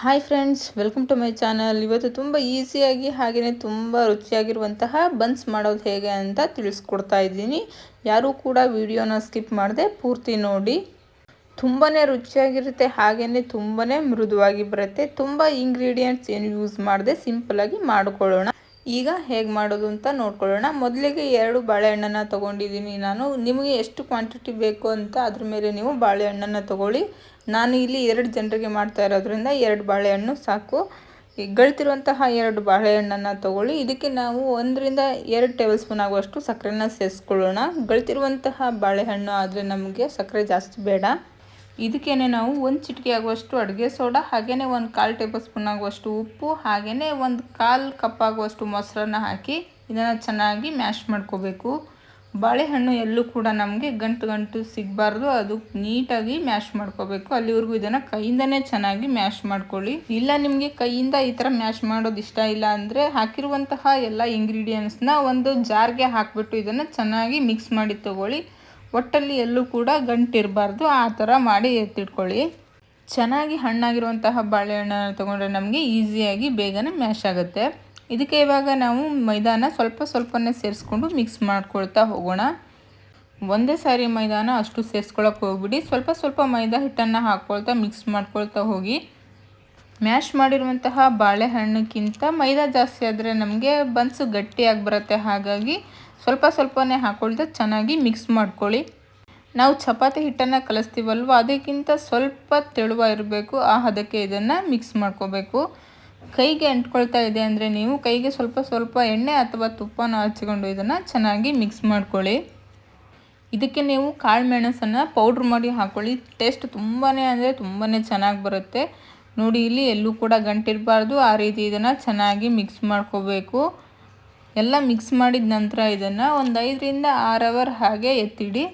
Hi friends welcome to my channel ಇವತ್ತು ತುಂಬ ಈಸಿಯಾಗಿ ಹಾಗೆಯೇ ತುಂಬ ರುಚಿಯಾಗಿರುವಂತಹ ಬನ್ಸ್ ಮಾಡೋದು ಹೇಗೆ ಅಂತ ತಿಳಿಸ್ಕೊಡ್ತಾ ಇದ್ದೀನಿ. ಯಾರೂ ಕೂಡ ವಿಡಿಯೋನ ಸ್ಕಿಪ್ ಮಾಡದೆ ಪೂರ್ತಿ ನೋಡಿ. ತುಂಬಾ ರುಚಿಯಾಗಿರುತ್ತೆ ಹಾಗೆಯೇ ತುಂಬಾ ಮೃದುವಾಗಿ ಬರುತ್ತೆ. ತುಂಬ ಇಂಗ್ರೀಡಿಯೆಂಟ್ಸ್ ಏನು ಯೂಸ್ ಮಾಡದೆ ಸಿಂಪಲಾಗಿ ಮಾಡ್ಕೊಳ್ಳೋಣ. ಈಗ ಹೇಗೆ ಮಾಡೋದು ಅಂತ ನೋಡ್ಕೊಳ್ಳೋಣ. ಮೊದಲಿಗೆ ಎರಡು ಬಾಳೆಹಣ್ಣನ್ನು ತೊಗೊಂಡಿದ್ದೀನಿ. ನಾನು ನಿಮಗೆ ಎಷ್ಟು ಕ್ವಾಂಟಿಟಿ ಬೇಕು ಅಂತ ಅದ್ರ ಮೇಲೆ ನೀವು ಬಾಳೆಹಣ್ಣನ್ನು ತೊಗೊಳ್ಳಿ. ನಾನು ಇಲ್ಲಿ ಎರಡು ಜನರಿಗೆ ಮಾಡ್ತಾ ಇರೋದ್ರಿಂದ ಎರಡು ಬಾಳೆಹಣ್ಣು ಸಾಕು. ಗಳ್ತಿರುವಂತಹ ಎರಡು ಬಾಳೆಹಣ್ಣನ್ನು ತೊಗೊಳ್ಳಿ. ಇದಕ್ಕೆ ನಾವು ಒಂದರಿಂದ ಎರಡು ಟೇಬಲ್ ಸ್ಪೂನ್ ಆಗುವಷ್ಟು ಸಕ್ಕರೆನ ಸೇರಿಸ್ಕೊಳ್ಳೋಣ. ಗಳ್ತಿರುವಂತಹ ಬಾಳೆಹಣ್ಣು ಆದರೆ ನಮಗೆ ಸಕ್ಕರೆ ಜಾಸ್ತಿ ಬೇಡ. ಇದಕ್ಕೇನೆ ನಾವು ಒಂದು ಚಿಟಿಕೆ ಆಗುವಷ್ಟು ಅಡುಗೆ ಸೋಡಾ ಹಾಗೆಯೇ ಒಂದು ಕಾಲು ಟೇಬಲ್ ಸ್ಪೂನ್ ಆಗುವಷ್ಟು ಉಪ್ಪು ಹಾಗೆಯೇ ಒಂದು ಕಾಲು ಕಪ್ ಆಗುವಷ್ಟು ಮೊಸರನ್ನ ಹಾಕಿ ಇದನ್ನು ಚೆನ್ನಾಗಿ ಮ್ಯಾಶ್ ಮಾಡ್ಕೋಬೇಕು. ಬಾಳೆಹಣ್ಣು ಎಲ್ಲೂ ಕೂಡ ನಮಗೆ ಗಂಟು ಗಂಟು ಸಿಗಬಾರ್ದು, ಅದು ನೀಟಾಗಿ ಮ್ಯಾಶ್ ಮಾಡ್ಕೋಬೇಕು. ಅಲ್ಲಿವರೆಗೂ ಇದನ್ನು ಕೈಯಿಂದನೇ ಚೆನ್ನಾಗಿ ಮ್ಯಾಶ್ ಮಾಡ್ಕೊಳ್ಳಿ. ಇಲ್ಲ ನಿಮಗೆ ಕೈಯಿಂದ ಈ ಥರ ಮ್ಯಾಶ್ ಮಾಡೋದು ಇಷ್ಟ ಇಲ್ಲ ಅಂದರೆ ಹಾಕಿರುವಂತಹ ಎಲ್ಲ ಇಂಗ್ರೀಡಿಯೆಂಟ್ಸ್ನ ಒಂದು ಜಾರ್ಗೆ ಹಾಕಿಬಿಟ್ಟು ಇದನ್ನು ಚೆನ್ನಾಗಿ ಮಿಕ್ಸ್ ಮಾಡಿ ತಗೊಳ್ಳಿ. ಒಟ್ಟಲ್ಲಿ ಎಲ್ಲೂ ಕೂಡ ಗಂಟಿರಬಾರ್ದು. ಆ ಥರ ಮಾಡಿ ಎತ್ತಿಟ್ಕೊಳ್ಳಿ. ಚೆನ್ನಾಗಿ ಹಣ್ಣಾಗಿರುವಂತಹ ಬಾಳೆಹಣ್ಣನ್ನು ತೊಗೊಂಡ್ರೆ ನಮಗೆ ಈಸಿಯಾಗಿ ಬೇಗನೆ ಮ್ಯಾಶ್ ಆಗುತ್ತೆ. ಇದಕ್ಕೆ ಇವಾಗ ನಾವು ಮೈದಾನ ಸ್ವಲ್ಪ ಸ್ವಲ್ಪನೇ ಸೇರಿಸ್ಕೊಂಡು ಮಿಕ್ಸ್ ಮಾಡ್ಕೊಳ್ತಾ ಹೋಗೋಣ. ಒಂದೇ ಸಾರಿ ಮೈದಾನ ಅಷ್ಟು ಸೇರಿಸ್ಕೊಳಕ್ಕೆ ಹೋಗ್ಬಿಡಿ. ಸ್ವಲ್ಪ ಸ್ವಲ್ಪ ಮೈದಾ ಹಿಟ್ಟನ್ನು ಹಾಕ್ಕೊಳ್ತಾ ಮಿಕ್ಸ್ ಮಾಡ್ಕೊಳ್ತಾ ಹೋಗಿ. ಮ್ಯಾಶ್ ಮಾಡಿರುವಂತಹ ಬಾಳೆಹಣ್ಣಕ್ಕಿಂತ ಮೈದಾ ಜಾಸ್ತಿ ಆದರೆ ನಮಗೆ ಬನ್ಸು ಗಟ್ಟಿಯಾಗಿ ಬರುತ್ತೆ. ಹಾಗಾಗಿ ಸ್ವಲ್ಪ ಸ್ವಲ್ಪನೇ ಹಾಕ್ಕೊಳ್ತಾ ಚೆನ್ನಾಗಿ ಮಿಕ್ಸ್ ಮಾಡ್ಕೊಳ್ಳಿ. ನಾವು ಚಪಾತಿ ಹಿಟ್ಟನ್ನು ಕಲಿಸ್ತೀವಲ್ವ? ಅದಕ್ಕಿಂತ ಸ್ವಲ್ಪ ತೆಳುವ ಇರಬೇಕು. ಆ ಹದಕ್ಕೆ ಇದನ್ನು ಮಿಕ್ಸ್ ಮಾಡ್ಕೋಬೇಕು. ಕೈಗೆ ಅಂಟ್ಕೊಳ್ತಾ ಇದೆ ಅಂದರೆ ನೀವು ಕೈಗೆ ಸ್ವಲ್ಪ ಸ್ವಲ್ಪ ಎಣ್ಣೆ ಅಥವಾ ತುಪ್ಪನ ಹಚ್ಚಿಕೊಂಡು ಇದನ್ನು ಚೆನ್ನಾಗಿ ಮಿಕ್ಸ್ ಮಾಡ್ಕೊಳ್ಳಿ. ಇದಕ್ಕೆ ನೀವು ಕಾಳು ಮೆಣಸನ್ನು ಪೌಡ್ರ್ ಮಾಡಿ ಹಾಕ್ಕೊಳ್ಳಿ ಟೇಸ್ಟ್ ತುಂಬಾ ಅಂದರೆ ತುಂಬಾ ಚೆನ್ನಾಗಿ ಬರುತ್ತೆ. ನೋಡಿ, ಇಲ್ಲಿ ಎಲ್ಲೂ ಕೂಡ ಗಂಟಿರಬಾರ್ದು. ಆ ರೀತಿ ಇದನ್ನು ಚೆನ್ನಾಗಿ ಮಿಕ್ಸ್ ಮಾಡ್ಕೋಬೇಕು. ಎಲ್ಲ ಮಿಕ್ಸ್ ಮಾಡಿದ ನಂತರ ಇದನ್ನು ಒಂದು ಐದರಿಂದ ಆರು ಅವರ್ ಹಾಗೆ ಎತ್ತಿಡಿ.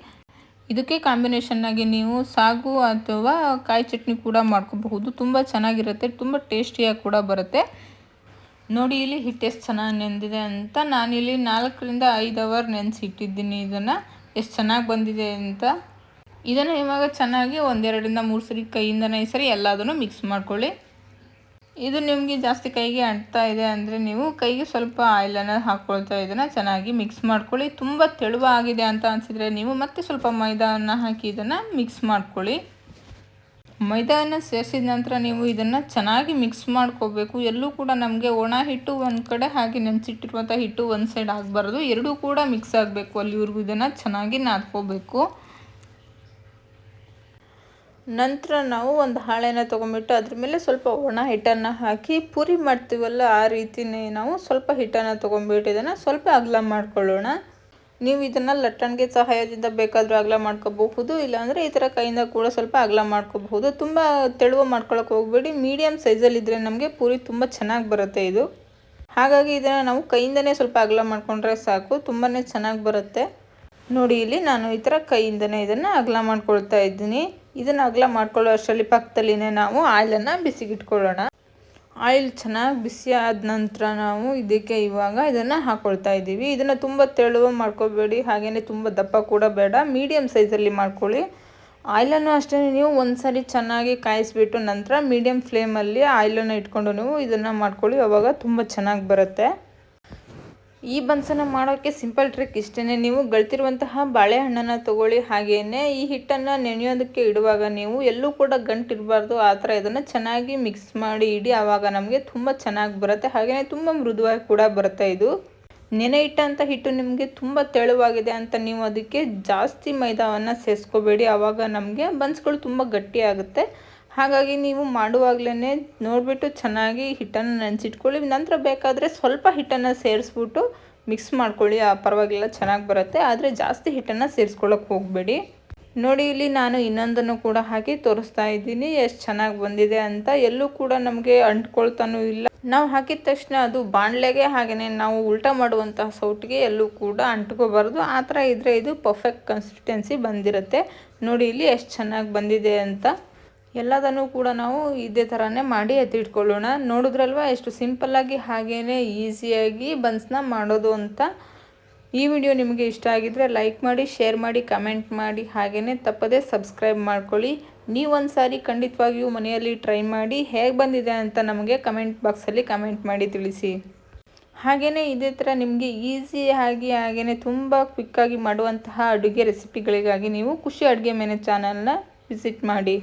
ಇದಕ್ಕೆ ಕಾಂಬಿನೇಷನ್ನಾಗಿ ನೀವು ಸಾಗು ಅಥವಾ ಕಾಯಿ ಚಟ್ನಿ ಕೂಡ ಮಾಡ್ಕೋಬಹುದು. ತುಂಬ ಚೆನ್ನಾಗಿರುತ್ತೆ, ತುಂಬ ಟೇಸ್ಟಿಯಾಗಿ ಕೂಡ ಬರುತ್ತೆ. ನೋಡಿ ಇಲ್ಲಿ ಹಿಟ್ಟು ಎಷ್ಟು ಚೆನ್ನಾಗಿ ನೆಂದಿದೆ ಅಂತ ನಾನಿಲ್ಲಿ ನಾಲ್ಕರಿಂದ ಐದು ಅವರ್ ನೆನೆಸಿಟ್ಟಿದ್ದೀನಿ ಇದನ್ನು. ಎಷ್ಟು ಚೆನ್ನಾಗಿ ಬಂದಿದೆ ಅಂತ. ಇದನ್ನು ಇವಾಗ ಚೆನ್ನಾಗಿ ಒಂದೆರಡರಿಂದ ಮೂರು ಸರಿ ಕೈಯಿಂದನೇ ಸರಿ ಎಲ್ಲದನ್ನು ಮಿಕ್ಸ್ ಮಾಡ್ಕೊಳ್ಳಿ. ಇದು ನಿಮಗೆ ಜಾಸ್ತಿ ಕೈಗೆ ಅಂಟ್ತಾ ಇದೆ ಅಂದರೆ ನೀವು ಕೈಗೆ ಸ್ವಲ್ಪ ಆಯಿಲನ್ನು ಹಾಕ್ಕೊಳ್ತಾ ಇದನ್ನು ಚೆನ್ನಾಗಿ ಮಿಕ್ಸ್ ಮಾಡ್ಕೊಳ್ಳಿ. ತುಂಬ ತೆಳುವಾಗಿದೆ ಅಂತ ಅನಿಸಿದರೆ ನೀವು ಮತ್ತೆ ಸ್ವಲ್ಪ ಮೈದಾವನ್ನು ಹಾಕಿ ಇದನ್ನು ಮಿಕ್ಸ್ ಮಾಡ್ಕೊಳ್ಳಿ. ಮೈದಾನ ಸೇರಿಸಿದ ನಂತರ ನೀವು ಇದನ್ನು ಚೆನ್ನಾಗಿ ಮಿಕ್ಸ್ ಮಾಡ್ಕೋಬೇಕು. ಎಲ್ಲೂ ಕೂಡ ನಮಗೆ ಒಣ ಹಿಟ್ಟು ಒಂದು ಕಡೆ ಹಾಗೆ ನೆನೆಸಿಟ್ಟಿರುವಂಥ ಹಿಟ್ಟು ಒಂದು ಸೈಡ್ ಆಗಬಾರ್ದು. ಎರಡೂ ಕೂಡ ಮಿಕ್ಸ್ ಆಗಬೇಕು. ಅಲ್ಲಿವರೆಗೂ ಇದನ್ನು ಚೆನ್ನಾಗಿ ನಾದ್ಕೋಬೇಕು. ನಂತರ ನಾವು ಒಂದು ಹಾಳೆನ ತೊಗೊಂಬಿಟ್ಟು ಅದ್ರ ಮೇಲೆ ಸ್ವಲ್ಪ ಒಣ ಹಿಟ್ಟನ್ನು ಹಾಕಿ ಪೂರಿ ಮಾಡ್ತೀವಲ್ಲ ಆ ರೀತಿನೇ ನಾವು ಸ್ವಲ್ಪ ಹಿಟ್ಟನ್ನು ತೊಗೊಂಬಿಟ್ಟು ಇದನ್ನು ಸ್ವಲ್ಪ ಅಗಲ ಮಾಡ್ಕೊಳ್ಳೋಣ. ನೀವು ಇದನ್ನು ಲಟ್ಟಣಿಗೆ ಸಹಾಯದಿಂದ ಬೇಕಾದರೂ ಅಗಲ ಮಾಡ್ಕೋಬಹುದು, ಇಲ್ಲಾಂದರೆ ಈ ಥರ ಕೈಯಿಂದ ಕೂಡ ಸ್ವಲ್ಪ ಅಗಲ ಮಾಡ್ಕೋಬಹುದು. ತುಂಬ ತೆಳುವ ಮಾಡ್ಕೊಳಕ್ಕೆ ಹೋಗಬೇಡಿ ಮೀಡಿಯಮ್ ಸೈಜಲ್ಲಿದ್ದರೆ ನಮಗೆ ಪೂರಿ ತುಂಬ ಚೆನ್ನಾಗಿ ಬರುತ್ತೆ ಇದು. ಹಾಗಾಗಿ ಇದನ್ನು ನಾವು ಕೈಯಿಂದನೇ ಸ್ವಲ್ಪ ಅಗಲ ಮಾಡಿಕೊಂಡ್ರೆ ಸಾಕು ತುಂಬಾ ಚೆನ್ನಾಗಿ ಬರುತ್ತೆ. ನೋಡಿ, ಇಲ್ಲಿ ನಾನು ಈ ಥರ ಕೈಯಿಂದನೇ ಇದನ್ನು ಅಗಲ ಮಾಡ್ಕೊಳ್ತಾ ಇದ್ದೀನಿ. ಇದನ್ನು ಅಗಲ ಮಾಡ್ಕೊಳ್ಳೋ ಅಷ್ಟರಲ್ಲಿ ಪಕ್ಕದಲ್ಲಿನೇ ನಾವು ಆಯಿಲನ್ನು ಬಿಸಿಗಿಟ್ಕೊಳ್ಳೋಣ. ಆಯಿಲ್ ಚೆನ್ನಾಗಿ ಬಿಸಿ ಆದ ನಂತರ ನಾವು ಇದಕ್ಕೆ ಇವಾಗ ಇದನ್ನು ಹಾಕ್ಕೊಳ್ತಾ ಇದ್ದೀವಿ. ಇದನ್ನು ತುಂಬ ತೆಳುವ ಮಾಡ್ಕೋಬೇಡಿ ಹಾಗೆಯೇ ತುಂಬ ದಪ್ಪ ಕೂಡ ಬೇಡ. ಮೀಡಿಯಮ್ ಸೈಜಲ್ಲಿ ಮಾಡ್ಕೊಳ್ಳಿ. ಆಯಿಲನ್ನು ಅಷ್ಟೇ ನೀವು ಒಂದ್ಸರಿ ಸಾರಿ ಚೆನ್ನಾಗಿ ಕಾಯಿಸ್ಬಿಟ್ಟು ನಂತರ ಮೀಡಿಯಮ್ ಫ್ಲೇಮಲ್ಲಿ ಆಯಿಲನ್ನು ಇಟ್ಕೊಂಡು ನೀವು ಇದನ್ನು ಮಾಡ್ಕೊಳ್ಳಿ. ಅವಾಗ ತುಂಬ ಚೆನ್ನಾಗಿ ಬರುತ್ತೆ. ಈ ಬನ್ಸನ್ನು ಮಾಡೋಕ್ಕೆ ಸಿಂಪಲ್ ಟ್ರಿಕ್ ಇಷ್ಟೇ ನೀವು ಗಳ್ತಿರುವಂತಹ ಬಾಳೆಹಣ್ಣನ್ನು ತಗೊಳ್ಳಿ ಹಾಗೆಯೇ ಈ ಹಿಟ್ಟನ್ನು ನೆನೆಯೋದಕ್ಕೆ ಇಡುವಾಗ ನೀವು ಎಲ್ಲೂ ಕೂಡ ಗಂಟಿರಬಾರ್ದು. ಆ ಥರ ಇದನ್ನು ಚೆನ್ನಾಗಿ ಮಿಕ್ಸ್ ಮಾಡಿ ಇಡಿ, ಆವಾಗ ನಮಗೆ ತುಂಬ ಚೆನ್ನಾಗಿ ಬರುತ್ತೆ. ಹಾಗೆಯೇ ತುಂಬ ಮೃದುವಾಗಿ ಕೂಡ ಬರುತ್ತೆ ಇದು. ನೆನೆ ಇಟ್ಟಂಥ ಹಿಟ್ಟು ನಿಮಗೆ ತುಂಬ ತೆಳುವಾಗಿದೆ ಅಂತ ನೀವು ಅದಕ್ಕೆ ಜಾಸ್ತಿ ಮೈದಾವನ್ನು ಸೇರಿಸ್ಕೋಬೇಡಿ ಆವಾಗ ನಮಗೆ ಬನ್ಸ್ಗಳು ತುಂಬ ಗಟ್ಟಿಯಾಗುತ್ತೆ. ಹಾಗಾಗಿ ನೀವು ಮಾಡುವಾಗಲೇ ನೋಡಿಬಿಟ್ಟು ಚೆನ್ನಾಗಿ ಹಿಟ್ಟನ್ನು ನೆನೆಸಿಟ್ಕೊಳ್ಳಿ. ನಂತರ ಬೇಕಾದರೆ ಸ್ವಲ್ಪ ಹಿಟ್ಟನ್ನು ಸೇರಿಸ್ಬಿಟ್ಟು ಮಿಕ್ಸ್ ಮಾಡ್ಕೊಳ್ಳಿ. ಆ, ಪರವಾಗಿಲ್ಲ, ಚೆನ್ನಾಗಿ ಬರುತ್ತೆ. ಆದರೆ ಜಾಸ್ತಿ ಹಿಟ್ಟನ್ನು ಸೇರಿಸ್ಕೊಳ್ಳೋಕೆ ಹೋಗಬೇಡಿ. ನೋಡಿ, ಇಲ್ಲಿ ನಾನು ಇನ್ನೊಂದನ್ನು ಕೂಡ ಹಾಕಿ ತೋರಿಸ್ತಾ ಇದ್ದೀನಿ. ಎಷ್ಟು ಚೆನ್ನಾಗಿ ಬಂದಿದೆ ಅಂತ. ಎಲ್ಲೂ ಕೂಡ ನಮಗೆ ಅಂಟ್ಕೊಳ್ತಾನೂ ಇಲ್ಲ. ನಾವು ಹಾಕಿದ ತಕ್ಷಣ ಅದು ಬಾಣಲೆಗೆ ಹಾಗೆಯೇ ನಾವು ಉಲ್ಟ ಮಾಡುವಂತಹ ಸೌಟಿಗೆ ಎಲ್ಲೂ ಕೂಡ ಅಂಟ್ಕೋಬಾರ್ದು. ಆ ಥರ ಇದ್ದರೆ ಇದು ಪರ್ಫೆಕ್ಟ್ ಕನ್ಸಿಸ್ಟೆನ್ಸಿ ಬಂದಿರುತ್ತೆ. ನೋಡಿ, ಇಲ್ಲಿ ಎಷ್ಟು ಚೆನ್ನಾಗಿ ಬಂದಿದೆ ಅಂತ. ಎಲ್ಲದನ್ನು ಕೂಡ ನಾವು ಇದೇ ಥರನೇ ಮಾಡಿ ಎತ್ತಿಟ್ಕೊಳ್ಳೋಣ. ನೋಡಿದ್ರಲ್ವ, ಎಷ್ಟು ಸಿಂಪಲ್ಲಾಗಿ ಹಾಗೇ ಈಸಿಯಾಗಿ ಬನ್ಸ್ನ ಮಾಡೋದು ಅಂತ. ಈ ವಿಡಿಯೋ ನಿಮಗೆ ಇಷ್ಟ ಆಗಿದ್ದರೆ ಲೈಕ್ ಮಾಡಿ, ಶೇರ್ ಮಾಡಿ, ಕಮೆಂಟ್ ಮಾಡಿ ಹಾಗೆಯೇ ತಪ್ಪದೇ ಸಬ್ಸ್ಕ್ರೈಬ್ ಮಾಡ್ಕೊಳ್ಳಿ. ನೀವು ಒಂದು ಸಾರಿ ಖಂಡಿತವಾಗಿಯೂ ಮನೆಯಲ್ಲಿ ಟ್ರೈ ಮಾಡಿ, ಹೇಗೆ ಬಂದಿದೆ ಅಂತ ನಮಗೆ ಕಮೆಂಟ್ ಬಾಕ್ಸಲ್ಲಿ ಕಮೆಂಟ್ ಮಾಡಿ ತಿಳಿಸಿ. ಹಾಗೆಯೇ ಇದೇ ಥರ ನಿಮಗೆ ಈಸಿ ಆಗಿ ಹಾಗೆಯೇ ತುಂಬ ಕ್ವಿಕ್ಕಾಗಿ ಮಾಡುವಂತಹ ಅಡುಗೆ ರೆಸಿಪಿಗಳಿಗಾಗಿ ನೀವು ಖುಷಿ ಅಡುಗೆ ಮನೆ ಚಾನಲ್ನ ವಿಸಿಟ್ ಮಾಡಿ.